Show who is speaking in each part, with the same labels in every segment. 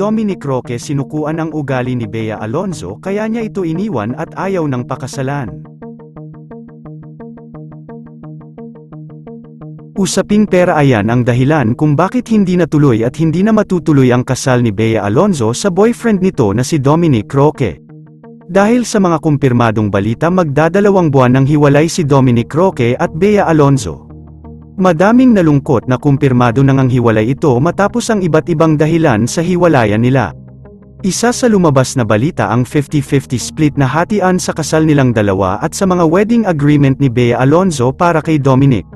Speaker 1: Dominic Roque sinukuan ang ugali ni Bea Alonzo kaya niya ito iniwan at ayaw ng pakasalan. Usaping pera ayan ang dahilan kung bakit hindi natuloy at hindi na matutuloy ang kasal ni Bea Alonzo sa boyfriend nito na si Dominic Roque. Dahil sa mga kumpirmadong balita magdadalawang buwan nang hiwalay si Dominic Roque at Bea Alonzo. Madaming nalungkot na kumpirmado nang ang hiwalay ito matapos ang iba't ibang dahilan sa hiwalayan nila. Isa sa lumabas na balita ang 50-50 split na hatian sa kasal nilang dalawa at sa mga wedding agreement ni Bea Alonzo para kay Dominic.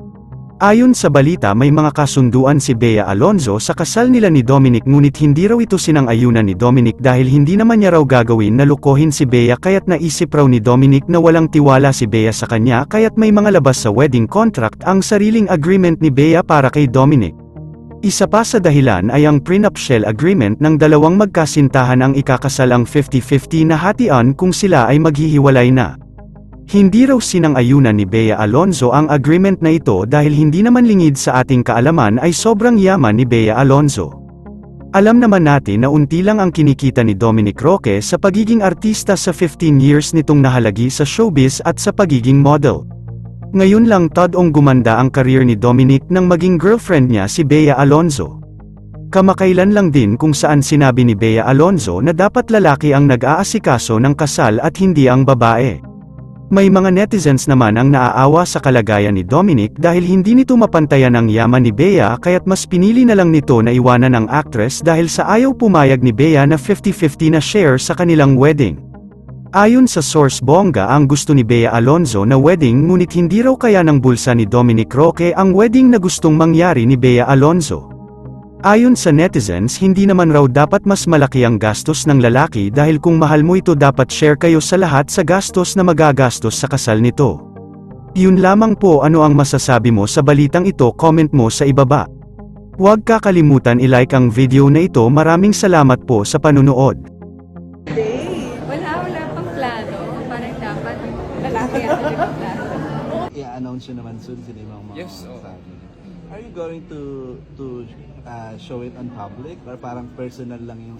Speaker 1: Ayon sa balita may mga kasunduan si Bea Alonzo sa kasal nila ni Dominic ngunit hindi raw ito sinang-ayunan ni Dominic dahil hindi naman niya raw gagawin na lukohin si Bea kaya't naisip raw ni Dominic na walang tiwala si Bea sa kanya kaya't may mga labas sa wedding contract ang sariling agreement ni Bea para kay Dominic. Isa pa sa dahilan ay ang prenuptial agreement ng dalawang magkasintahan ang ikakasal ang 50-50 na hatian kung sila ay maghihiwalay na. Hindi raw sinang-ayunan ni Bea Alonzo ang agreement na ito dahil hindi naman lingid sa ating kaalaman ay sobrang yaman ni Bea Alonzo. Alam naman natin na unti lang ang kinikita ni Dominic Roque sa pagiging artista sa 15 years nitong nahalagi sa showbiz at sa pagiging model. Ngayon lang tadong gumanda ang career ni Dominic nang maging girlfriend niya si Bea Alonzo. Kamakailan lang din kung saan sinabi ni Bea Alonzo na dapat lalaki ang nag-aasikaso ng kasal at hindi ang babae. May mga netizens naman ang naaawa sa kalagayan ni Dominic dahil hindi nito mapantayan ang yaman ni Bea kaya't mas pinili na lang nito na iwanan ang actress dahil sa ayaw pumayag ni Bea na 50-50 na share sa kanilang wedding. Ayon sa source bongga ang gusto ni Bea Alonzo na wedding ngunit hindi raw kaya ng bulsa ni Dominic Roque ang wedding na gustong mangyari ni Bea Alonzo. Ayon sa netizens hindi naman raw dapat mas malaki ang gastos ng lalaki dahil kung mahal mo ito dapat share kayo sa lahat sa gastos na magagastos sa kasal nito. Yun lamang po ano ang masasabi mo sa balitang ito comment mo sa ibaba. Huwag kakalimutan i-like ang video na ito maraming salamat po sa panunood.
Speaker 2: Wala, wala pang plano. Parang dapat lalaki ang nagplano.
Speaker 3: i-announce nyo naman soon sino yung mga
Speaker 4: Yes, oo.
Speaker 3: Are you going to to uh, show it on public? Or parang personal lang yung